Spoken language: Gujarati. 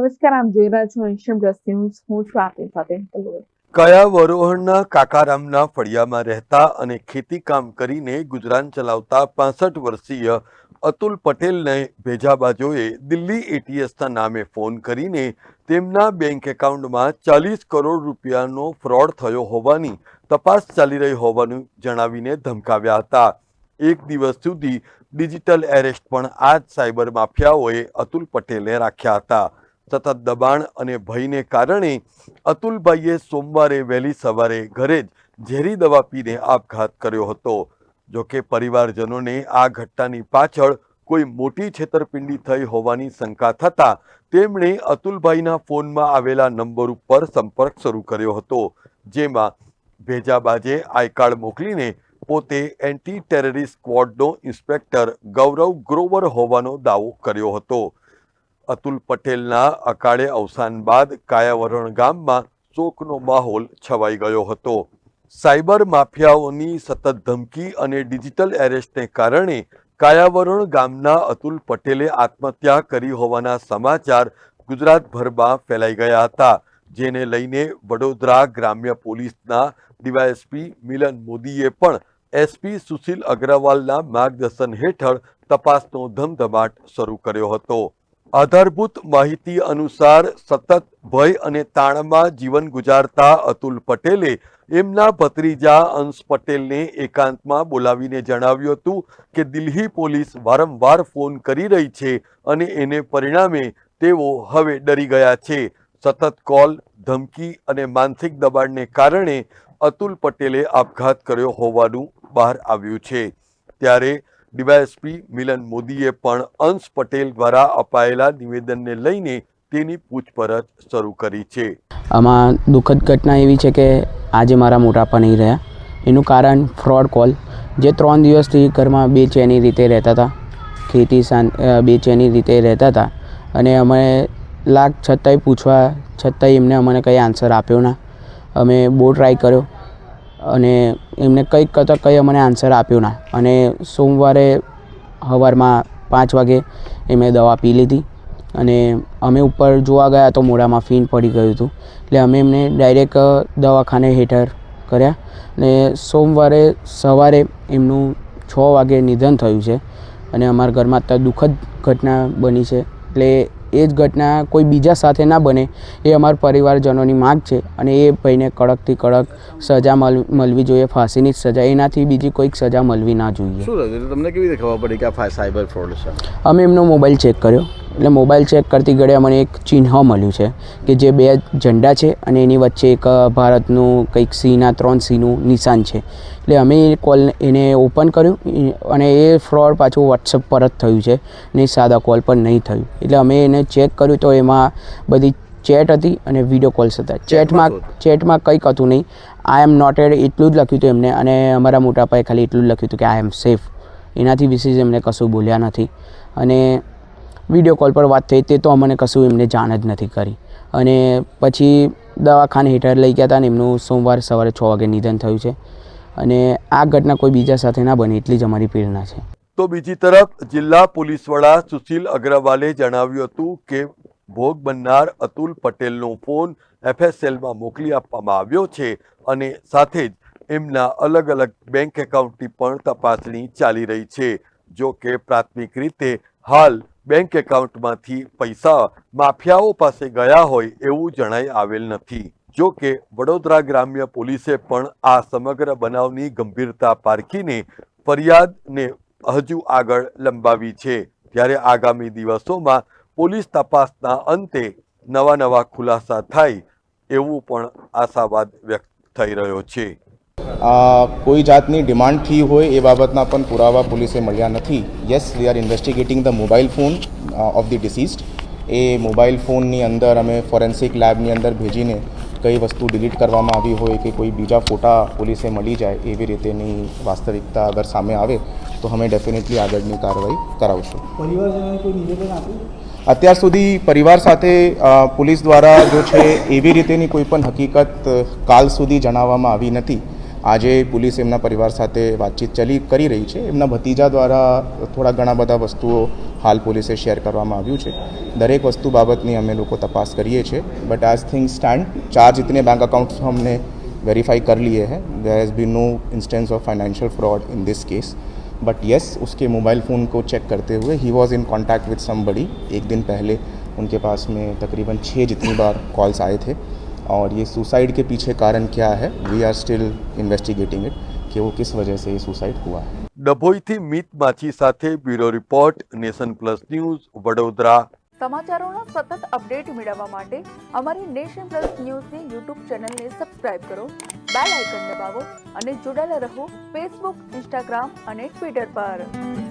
નમસ્કાર જોઈ રહ્યા છો એશિયન પ્લસ હું છું આપની સાથે કયા વરોહણના કાકારામના ફળિયામાં રહેતા અને ખેતીકામ કરીને ગુજરાન ચલાવતા પાસઠ વર્ષીય અતુલ પટેલને ભેજાબાજોએ દિલ્હી એટીએસના નામે ફોન કરીને તેમના બેંક એકાઉન્ટમાં ચાલીસ કરોડ રૂપિયાનો ફ્રોડ થયો હોવાની તપાસ ચાલી રહી હોવાનું જણાવીને ધમકાવ્યા હતા. એક દિવસ સુધી ડિજિટલ એરેસ્ટ પણ આ જ સાયબર માફિયાઓએ અતુલ પટેલને રાખ્યા હતા. સતત દબાણ અને ભયને કારણે અતુલભાઈએ સોમવારે વહેલી સવારે ઘરે જ ઝેરી દવા પીને આપઘાત કર્યો હતો. જોકે પરિવારજનોને આ ઘટનાની પાછળ કોઈ મોટી છેતરપિંડી થઈ હોવાની શંકા થતાં તેમણે અતુલભાઈના ફોનમાં આવેલા નંબર ઉપર સંપર્ક શરૂ કર્યો હતો, જેમાં ભેજાબાજે આઈ કાર્ડ મોકલીને પોતે એન્ટી ટેરરિસ્ટ સ્ક્વોડનો ઇન્સ્પેક્ટર ગૌરવ ગ્રોવર હોવાનો દાવો કર્યો હતો. અતુલ પટેલના અકાળે અવસાન બાદ કાયાવરણ ગામમાં શોકનો માહોલ છવાઈ ગયો હતો. સાયબર માફિયાઓની સતત ધમકી અને ડિજિટલ એરેસ્ટને કારણે કાયાવરણ ગામના અતુલ પટેલે આત્મહત્યા કરી હોવાના સમાચાર ગુજરાતભરમાં ફેલાઈ ગયા હતા, જેને લઈને વડોદરા ગ્રામ્ય પોલીસના ડીવાયએસપી મિલન મોદીએ પણ એસપી સુશીલ અગ્રવાલના માર્ગદર્શન હેઠળ તપાસનો ધમધમાટ શરૂ કર્યો હતો. આધારભૂત માહિતી અનુસાર સતત ભય અને તાણમાં જીવન ગુજારતા અતુલ પટેલે એમના ભત્રીજા અંશ પટેલને એકાંતમાં બોલાવીને જણાવ્યું હતું કે દિલ્હી પોલીસ વારંવાર ફોન કરી રહી છે અને એને પરિણામે તેઓ હવે ડરી ગયા છે. સતત કોલ, ધમકી અને માનસિક દબાણને કારણે અતુલ પટેલે આપઘાત કર્યો હોવાનું બહાર આવ્યું છે. ત્યારે ડીવાયએસપી મિલન મોદીએ પણ અંશ પટેલ દ્વારા અપાયેલા નિવેદનને લઈને તેની પૂછપરછ શરૂ કરી છે. આમાં દુઃખદ ઘટના એવી છે કે આજે મારા મોટાપા નહીં રહ્યા. એનું કારણ ફ્રોડ કોલ. જે ત્રણ દિવસથી ઘરમાં બેચેની રીતે રહેતા હતા. ખેતી સાન બેચેની રીતે રહેતા હતા. અને અમે લાખ છતાંય પૂછવા છતાંય એમને અમને કંઈ આન્સર આપ્યો ના. અમે બહુ ટ્રાય કર્યો. અને એમને કંઈક કરતાં કંઈ અમને આન્સર આપ્યો ના. અને સોમવારે સવારમાં પાંચ વાગે એ મેં દવા પી લીધી. અને અમે ઉપર જોવા ગયા તો મોઢામાં ફીન પડી ગયું હતું. એટલે અમે એમને ડાયરેક્ટ દવાખાને હેઠળ કર્યા. ને સોમવારે સવારે એમનું છ વાગે નિધન થયું છે. અને અમારા ઘરમાં અત્યારે દુઃખદ ઘટના બની છે. એટલે એ જ ઘટના કોઈ બીજા સાથે ના બને એ અમારા પરિવારજનોની માગ છે અને એ ભાઈને કડકથી કડક સજા મળ મળવી જોઈએ ફાંસીની જ સજા એનાથી બીજી કોઈક સજા મળવી ના જોઈએ. શું તમને કેવી રીતે ખબર પડી કે આ સાયબર ફ્રોડ છે? અમે એમનો મોબાઈલ ચેક કર્યો. એટલે મોબાઈલ ચેક કરતી ઘડી અમને એક ચિહ્ન મળ્યું છે કે જે બે ઝંડા છે અને એની વચ્ચે એક ભારતનું કંઈક સિંહના ત્રણ સિંહનું નિશાન છે. એટલે અમે એ કોલ એને ઓપન કર્યું અને એ ફ્રોડ પાછું વોટ્સઅપ પર જ થયું છે ને સાદા કોલ પર નહીં થયું. એટલે અમે એને ચેક કર્યું તો એમાં બધી ચેટ હતી અને વીડિયો કોલ્સ હતા. ચેટમાં ચેટમાં કંઈક હતું નહીં. આઈ એમ નોટેડ એટલું જ લખ્યું હતું એમને અને અમારા મોટાપાએ ખાલી એટલું જ લખ્યું હતું કે આઈ એમ સેફ એનાથી વિશેષ એમને કશું બોલ્યા નથી. અને વીડિયો કોલ પર વાત થઈ તે તો અમને કશું એમને જાણ જ નથી કરી. અને પછી દવાખાને હેઠળ લઈ ગયા હતા ને એમનું સોમવાર સવારે છ વાગે નિધન થયું છે. અને આ ઘટના કોઈ બીજા સાથે ના બને એટલી જ અમારી પ્રેરણા છે. તો બીજી તરફ જિલ્લા પોલીસ વડા સુશીલ અગ્રવાલે જણાવ્યું હતું કે ભોગ બનનાર અતુલ પટેલનો ફોન એફએસએલમાં મોકલી આપવામાં આવ્યો છે અને સાથે જ એમના અલગ અલગ બેંક એકાઉન્ટની પણ તપાસણી ચાલી રહી છે. જો કે પ્રાથમિક રીતે હાલ બેંક એકાઉન્ટમાંથી પૈસા માફિયાઓ પાસે ગયા હોય એવું જણાઈ આવેલ નથી. જો કે, વડોદરા ગ્રામ્ય પોલીસે પણ આ સમગ્ર બનાવની ગંભીરતા પારખીને ફરિયાદને હજુ આગળ લંબાવી છે. ત્યારે આગામી દિવસોમાં પોલીસ તપાસના અંતે નવા નવા ખુલાસા થાય એવું પણ આશાવાદ વ્યક્ત થઈ રહ્યો છે. કોઈ જાતની ડિમાન્ડ થઈ હોય એ બાબતના પણ પુરાવા પોલીસે મળ્યા નથી. Yes we are investigating the mobile phone of the deceased A mobile ફોનની અંદર અમે ફોરેન્સિક લેબની અંદર ભેજીને કઈ વસ્તુ ડિલીટ કરવામાં આવી હોય કે કોઈ બીજા ફોટા પોલીસે મળી જાય એવી રીતેની વાસ્તવિકતા અગર સામે આવે તો અમે ડેફિનેટલી આગળની કાર્યવાહી કરાવશું. અત્યાર સુધી પરિવાર સાથે પોલીસ દ્વારા જો છે એવી રીતેની કોઈ પણ હકીકત કાલ સુધી જણાવવામાં આવી નથી. આજે પોલીસ એમના પરિવાર સાથે વાતચીત ચલી કરી રહી છે એમના ભતીજા દ્વારા થોડા ઘણા બધા વસ્તુઓ હાલ પોલીસે શેર કરવામાં આવ્યું છે દરેક વસ્તુ બાબતની અમે લોકો તપાસ કરીએ છીએ બટ એઝ थिंग स्टैंड चार जितने बैंक अकाउंट्स हमने वेरीफाई कर लिए हैं there has been no instance of financial fraud in this case but yes उसके मोबाइल फ़ोन को चेक करते हुए ही was in contact with somebody एक दिन पहले उनके पास में तकरीबन छः जितनी बार कॉल्स आए थे और ये सुसाइड के पीछे कारण क्या है we are still investigating it कि वो किस वजह से ये सुसाइड हुआ है ડભોઈથી મિત માછી સાથે bureau report nation plus news Vadodara સમાચારોનો સતત અપડેટ મેળવવા માટે અમારી નેશન પ્લસ ન્યૂઝની યુટ્યુબ ચેનલને સબસ્ક્રાઇબ કરો બેલ આઇકન દબાવો અને જોડાયેલા રહો ફેસબુક ઇન્સ્ટાગ્રામ અને ટ્વિટર પર